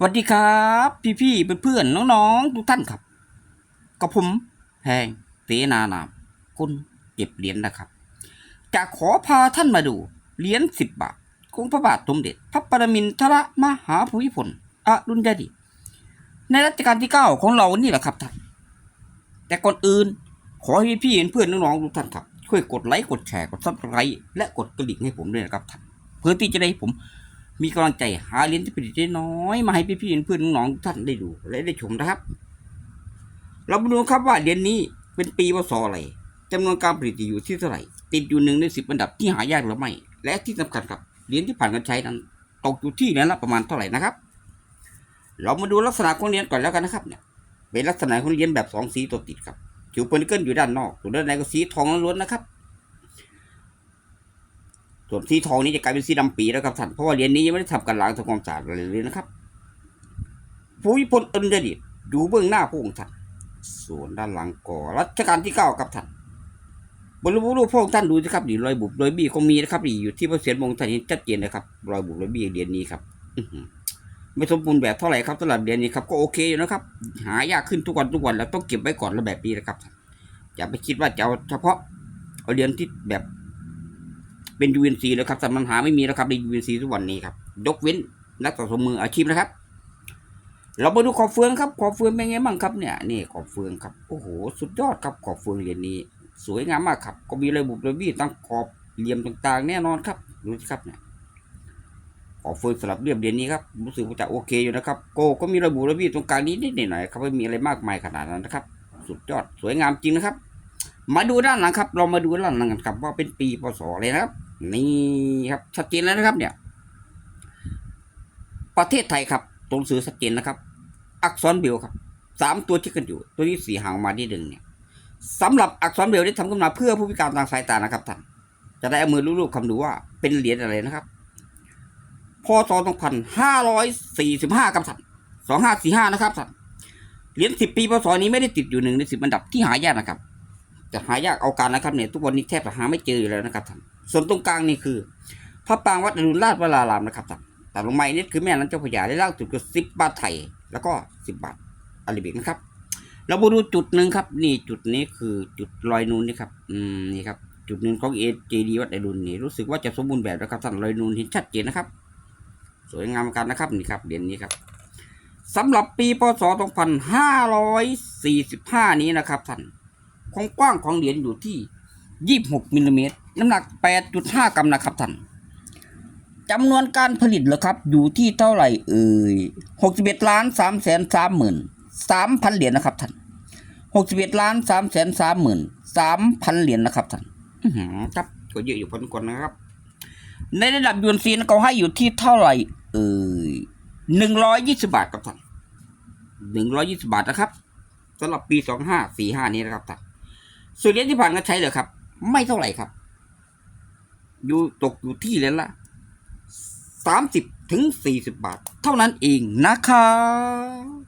สวัสดีครับ พี่ๆเพื่อนๆน้องๆทุกท่านครับกับผมแพงเสนานามคนเก็บเหรียญนะครับ จะขอพาท่านมาดูเหรียญสิบบาทของพระบาทสมเด็จ พระปรมินทรมหาภูมิพลอดุลยเดชในรัชกาลที่เก้าของเรานี่แหละครับท่านแต่ก่อนอื่นขอให้พี่เพื่อนๆน้องๆทุกท่านครับช่วยกดไลค์กดแชร์กดซับสไครต์และกดกระดิ่งให้ผมด้วยนะครับท่านเพื่อที่จะได้ผม มีกำลังใจหาเหรียญที่ผลิตได้น้อยมาให้พี่ๆเพื่อนๆน้องๆทุกท่านได้ดูและได้ชมนะครับ เรามาดูครับว่าเหรียญนี้เป็นปีพศอะไรจำนวนการผลิตอยู่ที่เท่าไหร่ ติดอยู่หนึ่งในสิบอันดับที่หายากหรือไม่ และที่สำคัญครับเหรียญที่ผ่านการใช้นั้นตกอยู่ที่เหรียญละประมาณเท่าไหร่นะครับ เรามาดูลักษณะของเหรียญก่อนแล้วกันนะครับเนี่ยเป็นลักษณะของเหรียญแบบสองสีตัวติดครับผิวเปอร์นิเกิลอยู่ด้านนอกส่วนด้านในก็สีทองล้วนๆนะครับ ส่วนสีทองนี้จะกลายเป็นสีดำปีแล้วครับท่านเพราะว่าเหรียญนี้ยังไม่ได้ทำการล้างทำความสะอาดอะไรเลยนะครับภูมิพลอดุลยเดชอยู่เบื้องหน้าพระองค์ท่านส่วนด้านหลังก่อรัชกาลที่เก้าครับท่านบนรูปรูปพระองค์ท่านดูสิครับนี่รอยบุบรอยบี้คงมีนะครับนี่อยู่ที่พระเศียรมงท่านเห็นชัดเจนนะครับรอยบุบรอยบี้เหรียญนี้ครับไม่สมบูรณ์แบบเท่าไหร่ครับสำหรับเหรียญนี้ครับก็โอเคอยู่นะครับ หายากขึ้นทุกวันทุกวันแล้วต้องเก็บไว้ก่อนแล้วแบบนี้นะครับท่านอย่าไปคิดว่าจะเอาเฉพาะเอาเหรียญที่แบบ เป็น UNC แล้วครับแต่มันหาไม่มีแล้วครับใน UNC ทุกวันนี้ครับยกเว้นนักสะสมมืออาชีพนะครับ เรามาดูขอบเฟืองครับ ขอบเฟืองเป็นไงบ้างครับเนี่ยนี่ขอบเฟืองครับโอ้โหสุดยอดครับขอบเฟืองเหรียญนี้ สวยงามมากครับ ก็มีระบบระบี้ตั้งขอบเหลี่ยมต่างๆ แน่นอนครับดูสิครับเนี่ยขอบเฟืองสลับเรียบเหรียญนี้ครับรู้สึกว่าจะโอเคอยู่นะครับโกก็มีระบบระบี้ตรงกลางนี้นิดหน่อยครับไม่มีอะไรมากมายขนาดนั้นนะครับ สุดยอดสวยงามจริงนะครับ มาดูด้านหลังครับ เรามาดูด้านหลังกันครับว่าเป็นปีพศอะไรนะครับ นี่ครับชัดเจนแล้วนะครับ เนี่ย ประเทศไทยครับตรงสื่อชัดเจนนะครับ อักษรเบลครับสามตัวที่กันอยู่ ตัวนี้สีหางมาที่หนึ่งเนี่ยสำหรับอักษรเบลได้ทำขึ้นมาเพื่อผู้พิการทางสายตานะครับท่านจะได้เอามือลูบๆคำดูว่าเป็นเหรียญอะไรนะครับพศสองพันห้าร้อยสี่สิบห้าครับท่านสองห้าสี่ห้านะครับท่านเหรียญสิบปีพศนี้ไม่ได้ติดอยู่หนึ่งในสิบอันดับที่หายากนะครับ จะหายากเอาการนะครับเนี่ยทุกวันนี้แทบจะหาไม่เจออยู่แล้วนะครับท่านส่วนตรงกลางนี่คือ พระปรางวัดอรุณราชวรารามนะครับท่านแต่ลงมาอีกนิดคือแม่น้ำเจ้าพระยาได้เล่าจุดก็สิบบาทไทยแล้วก็สิบบาทอาราบิกนะครับเรามาดูจุดหนึ่งครับ นี่จุดนี้คือจุดรอยนูนนี่ครับอืมนี่ครับจุดหนึ่งของเอเจดีวัดอรุณนี่รู้สึกว่าจะสมบูรณ์แบบนะครับท่านรอยนูนเห็นชัดเจนนะครับ สวยงามกันนะครับนี่ครับเหรียญนี้ครับสำหรับปีพศ 2545 นี้นะครับท่าน ความกว้างของเหรียญอยู่ที่ 26มิลลิเมตรน้ำหนัก 8.5 กรัมนะครับท่านจำนวนการผลิตเหรอครับ อยู่ที่เท่าไหร่เอ่ย61ล้าน3แสน3หมื่น3พันเหรียญนะครับท่าน61ล้าน3แสน3หมื่น3พันเหรียญนะครับท่านอื้อหือครับก็เยอะอยู่พอสมควรนะครับ ในระดับยูนซีนเขาให้อยู่ที่เท่าไหร่ เอ่ยหนึ่งร้อยยี่สิบาทครับท่านหนึ่งร้อยยี่สิบาทนะครับสำหรับปีสองห้าสี่ห้านี้นะครับท่าน ส่วนเหรียญที่ผ่านก็ใช้เลยครับ ไม่เท่าไหร่ครับ อยู่ตกอยู่ที่เหรียญละสามสิบถึงสี่สิบบาท เท่านั้นเองนะครับ